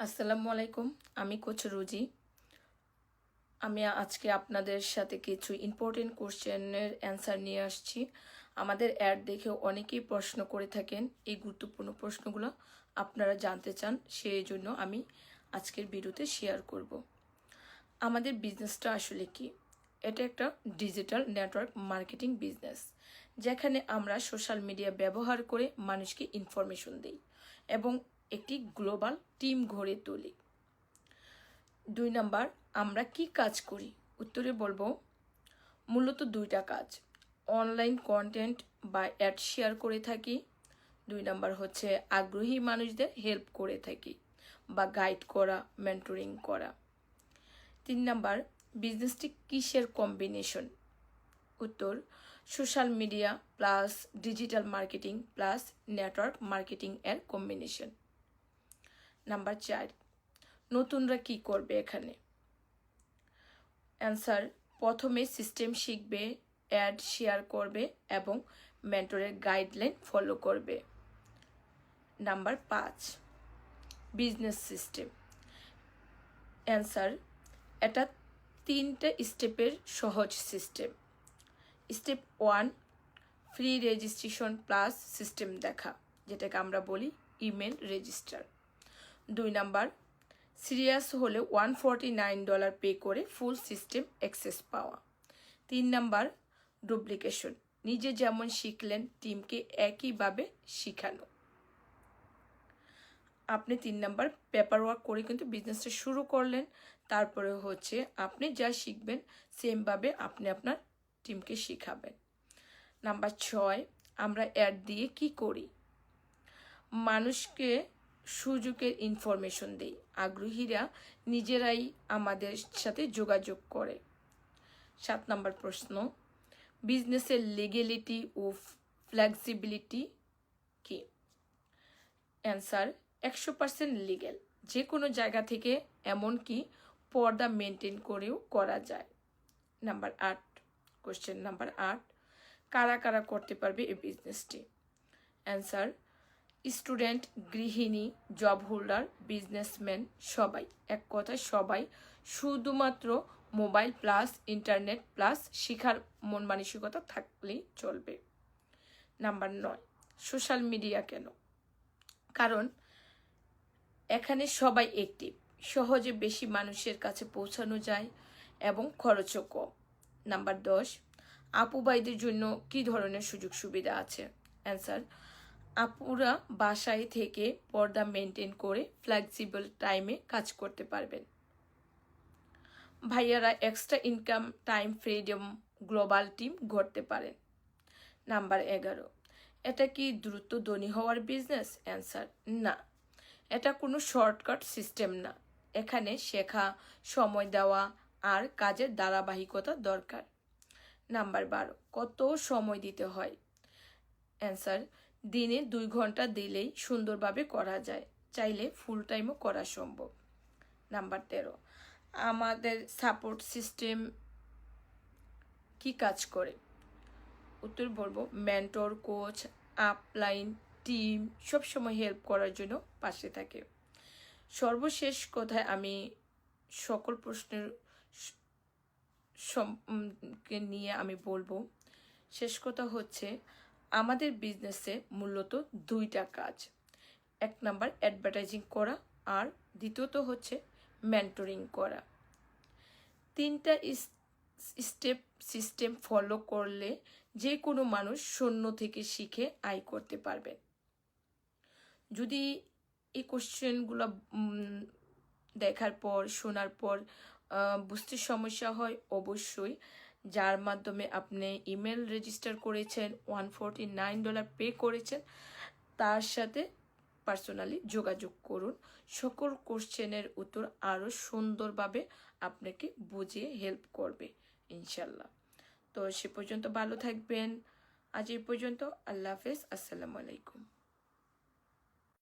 আসসালামু আলাইকুম, আমি কোচ রুজি। আমি আজকে আপনাদের সাথে কিছু ইম্পর্টেন্ট কোশ্চেনের অ্যান্সার নিয়ে আসছি। আমাদের অ্যাড দেখে অনেকেই প্রশ্ন করে থাকেন এই গুরুত্বপূর্ণ প্রশ্নগুলো। আপনারা জানতে চান, সেই জন্য আমি আজকের ভিডিওতে শেয়ার করব। আমাদের বিজনেসটা আসলে কি? এটা একটা ডিজিটাল নেটওয়ার্ক মার্কেটিং বিজনেস যেখানে আমরা সোশ্যাল মিডিয়া ব্যবহার করে মানুষকে ইনফরমেশন দিই এবং একটি গ্লোবাল টিম গড়ে তুলি। দুই নাম্বার, আমরা কি কাজ করি? উত্তরে বলব, মূলত দুইটা কাজ। অনলাইন কন্টেন্ট বা অ্যাড শেয়ার করে থাকি। দুই নাম্বার হচ্ছে, আগ্রহী মানুষদের হেল্প করে থাকি বা গাইড করা, মেন্টরিং করা। তিন নাম্বার, বিজনেসটি কিসের কম্বিনেশন? উত্তর, social media plus digital marketing plus network marketing এর কম্বিনেশন। নাম্বার চার, নতুনরা কি করবে এখানে? অ্যান্সার প্রথমে সিস্টেম শিখবে অ্যাড শেয়ার করবে এবং মেন্টরের গাইডলাইন ফলো করবে। নাম্বার পাঁচ বিজনেস সিস্টেম অ্যান্সার এটা তিনটে স্টেপের সহজ system step one free registration plus system দেখা, যেটাকে আমরা বলি ইমেল রেজিস্টার দুই নাম্বার, সিরিয়াস হলে one forty nine dollar pay করে ফুল সিস্টেম অ্যাক্সেস পাওয়া। তিন নাম্বার ডুপ্লিকেশন নিজে যেমন শিখলেন টিমকে একইভাবে শিখানো। আপনি তিন নাম্বার পেপার ওয়ার্ক করে কিন্তু বিজনেসটা শুরু করলেন, তারপরে হচ্ছে আপনি যা শিখবেন সেমভাবে আপনি আপনার টিমকে শিখাবেন। নাম্বার ছয়, আমরা অ্যাড দিয়ে কি করি? মানুষকে সুযোগের ইনফরমেশন দেই। আগ্রহীরা নিজেরাই আমাদের সাথে যোগাযোগ করে। সাত নম্বর প্রশ্ন বিজনেসের লিগেলিটি ও ফ্লেক্সিবিলিটি কি? অ্যান্সার একশো পার্সেন্ট লিগেল যে কোনো জায়গা থেকে এমনকি পর্দা মেনটেন করেও করা যায়। নাম্বার আট কোশ্চেন নাম্বার আট, কারা কারা করতে পারবে এই বিজনেসটি অ্যান্সার স্টুডেন্ট, গৃহিণী জব হোল্ডার বিজনেসম্যান সবাই। এক কথায় সবাই। শুধুমাত্র মোবাইল প্লাস ইন্টারনেট প্লাস শিখার মন মানসিকতা থাকলেই চলবে। নাম্বার নয় সোশ্যাল মিডিয়া কেন? কারণ এখানে সবাই অ্যাক্টিভ সহজে বেশি মানুষের কাছে পৌঁছানো যায় এবং খরচও কম। নাম্বার দশ, আপু ভাইদের জন্য কি ধরনের সুযোগ সুবিধা আছে? অ্যান্সার আপুরা বাসায় থেকে পর্দা মেনটেন করে ফ্লেক্সিবল টাইমে কাজ করতে পারবেন। ভাইয়ারা extra income time freedom global team গড়তে পারেন। নাম্বার এগারো, এটা কি দ্রুত ধনী হওয়ার বিজনেস অ্যান্সার না। এটা কোনো শর্টকাট সিস্টেম না। এখানে শেখা, সময় দেওয়া আর কাজের ধারাবাহিকতা দরকার। নাম্বার বারো, কত সময় দিতে হয়? অ্যান্সার দিনে দুই ঘণ্টা দিলেই সুন্দরভাবে করা যায়। চাইলে ফুল টাইমও করা সম্ভব। নাম্বার তেরো। আমাদের সাপোর্ট সিস্টেম কি কাজ করে? উত্তর বলব মেন্টর কোচ আপলাইন টিম সবসময় হেল্প করার জন্য পাশে থাকে। সর্বশেষ কথায় আমি সকল প্রশ্নের নিয়ে আমি বলব, শেষ কথা হচ্ছে আমাদের বিজনেসে মূলত দুইটা কাজ। এক নাম্বার অ্যাডভার্টাইজিং করা আর দ্বিতীয়ত হচ্ছে মেন্টরিং করা। তিনটা স্টেপ সিস্টেম ফলো করলে যে কোনো মানুষ শূন্য থেকে শিখে আয় করতে পারবেন যদি এই কোশ্চেনগুলো দেখার পর, শোনার পর বুঝতে সমস্যা হয়, অবশ্যই যার মাধ্যমে আপনি ইমেল রেজিস্টার করেছেন one forty nine dollar pay করেছেন, তার সাথে পার্সোনালি যোগাযোগ করুন। সকল কোশ্চেনের উত্তর আরও সুন্দরভাবে আপনাকে বুঝিয়ে হেল্প করবে ইনশাল্লাহ তো সে পর্যন্ত ভালো থাকবেন। আজ এই পর্যন্ত আল্লাহ হাফেজ। আসসালামু আলাইকুম।